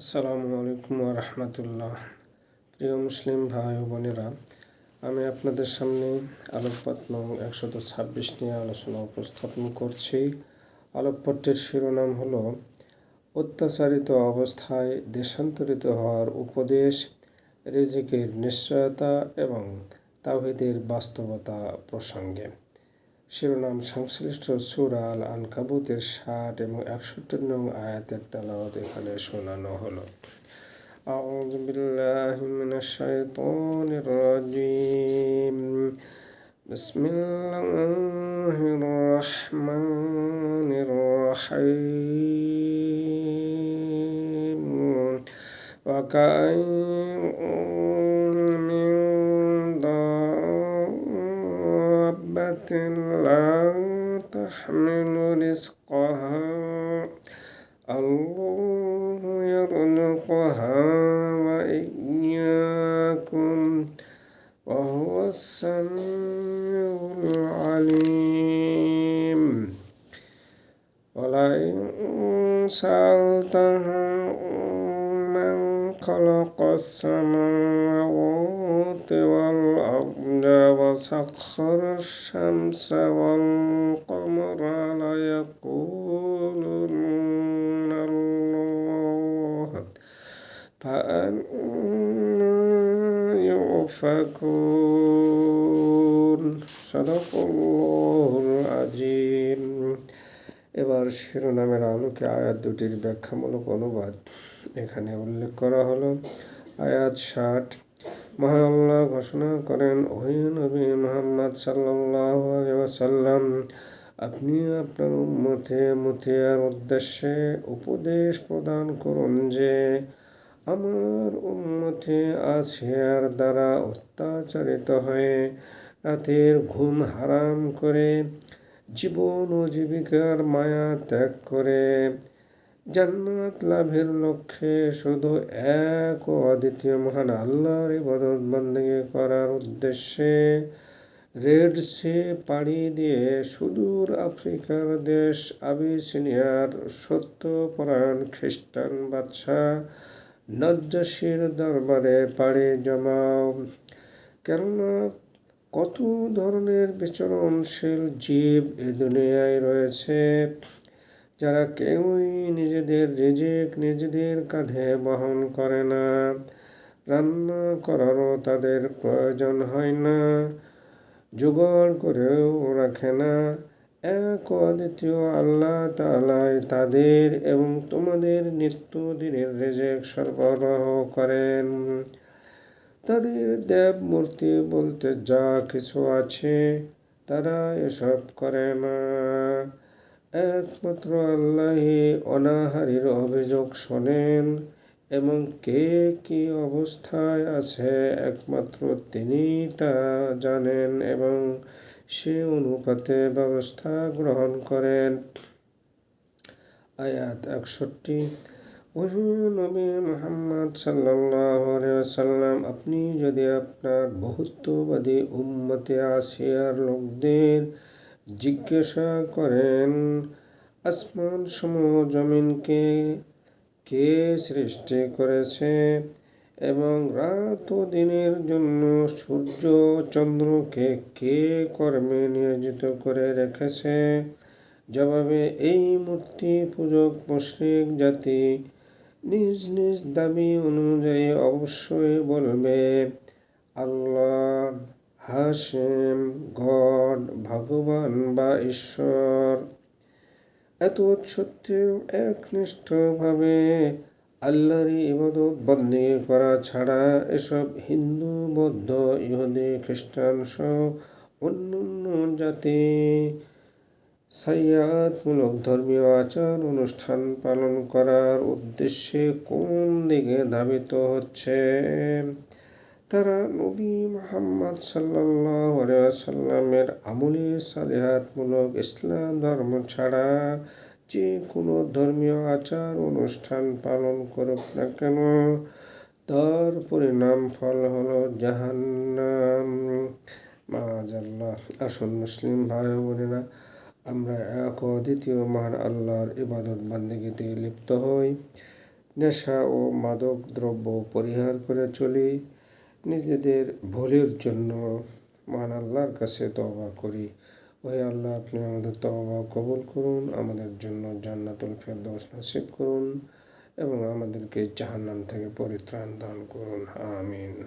আসসালামু আলাইকুম রহমতুল্লাহ। প্রিয় মুসলিম ভাই ও বোনেরা, আমি আপনাদের সামনে আলোকপাত নং একশত ছাব্বিশ নিয়ে আলোচনা উপস্থাপন করছি। আলোকপট্টের শিরোনাম হল, অত্যাচারিত অবস্থায় দেশান্তরিত হওয়ার উপদেশ, রিজিকের নিশ্চয়তা এবং তাওহিদের বাস্তবতা প্রসঙ্গে। শিরোনাম সংশ্লিষ্ট সুরা আল আনকাবুতের ষাট এবং একষট্টি নং আয়াতের তেলাওয়াত এখানে শোনানো হলো أعوذ بالله من الشيطان الرجيم بسم الله الرحمن الرحيم وكأين لا تحمل رزقها الله يرزقها وإياكم وهو السميع العليم ولئن سألتهم من خلق السماوات والأرض وسخر الشمس والقمر ليقولن الله فأنا يؤفكون صدق الله العظيم এবার শিরোনামের আলোকে আয়াত দুটির ব্যাখ্যামূলক অনুবাদ এখানে উল্লেখ করা হলো আয়াত ষাট মহান ঘোষণা করেন, ওহি নবী মোহাম্মদ সাল্লাম আপনি আপনার উম্মতে মুথিয়ার উদ্দেশ্যে উপদেশ প্রদান করুন যে, আমার উন্মতে আর দ্বারা অত্যাচারিত হয়ে রাতের ঘুম হারাম করে, জীবন ও জীবিকার মায়া ত্যাগ করে জান্নাত লাভের লক্ষ্যে শুধু এক ও অদ্বিতীয় মহান আল্লাহর ইবাদত বন্দী করার উদ্দেশ্যে রেড সে পাড়ি দিয়ে সুদূর আফ্রিকার দেশ আবিসিনিয়ার সত্যপরায়ণ খ্রিস্টান বাদশাহ নজ্জাসীর দরবারে পাড়ি জমাও। কেননা কত ধরনের বিচরণশীল জীব এ দুনিয়ায় রয়েছে? যারা কেউই নিজেদের রিজিক নিজেদের কাঁধে বহন করে না, রান্না করারও তাদের প্রয়োজন হয় না, জোগাড় করেও রাখে না। এক অদ্বিতীয় আল্লাহ তালাই তাদের এবং তোমাদের নিত্যদিনের রেজেক সরবরাহ করেন। তাদের দেব মূর্তি বলতে যা কিছু আছে, তারা এসব করে না। একমাত্র আল্লাহি অনাহারির অভিযোগ শোনেন, এবং কে কি অবস্থায় আছে একমাত্র তিনি তা জানেন এবং সে অনুপাতে ব্যবস্থা গ্রহণ করেন। আয়াত একষট্টি। নবী মোহাম্মদ সাল্লাম আপনি যদি আপনার বহুত্ববাদী উম্মতে আসিয়ার লোকদের জিজ্ঞাসা করেন, আসমান সমূহ জমিনকে কে সৃষ্টি করেছে এবং রাত ও দিনের জন্য সূর্য চন্দ্রকে কে কর্মে নিয়োজিত করে রেখেছে? জবাবে, এই মূর্তি পূজক মুশ্রিক জাতি নিজ নিজ দাবি অনুযায়ী অবশ্যই বলবে, আল্লাহ হাসেম, গড, ভগবান বা ঈশ্বর। এত সত্ত্বেও একনিষ্ঠভাবে আল্লাহরই ইবাদত বন্দী করা ছাড়া এসব হিন্দু, বৌদ্ধ, ইহুদি, খ্রিস্টান সহ অন্যান্য জাতি সাইয়াতমূলক ধর্মীয় আচার অনুষ্ঠান পালন করার উদ্দেশ্যে কোন দিকে ধাবিত হচ্ছে? তারা নবী মোহাম্মদ সাল্লাহ সাল্লামের আমলি সালেহাতমূলক ইসলাম ধর্ম ছাড়া যে কোনো ধর্মীয় আচার, অনুষ্ঠান পালন করুক না কেন, তার পরিণাম ফল হলো জাহান্নাম। মাজাল্লাহ, আসল মুসলিম ভাই বোনেরা, আমরা এক দ্বিতীয় মহান আল্লাহর ইবাদত বান্দিগিতে লিপ্ত হই। নেশা ও মাদক দ্রব্য পরিহার করে চলি। নিজেদের ভুলের জন্য মান আল্লাহর কাছে তবা করি। ওই আল্লাহ, আপনি আমাদের তবা কবুল করুন, আমাদের জন্য জান্নাতুল ফেরদৌস নসিব করুন এবং আমাদেরকে জাহান্নাম থেকে পরিত্রাণ দান করুন। আমিন।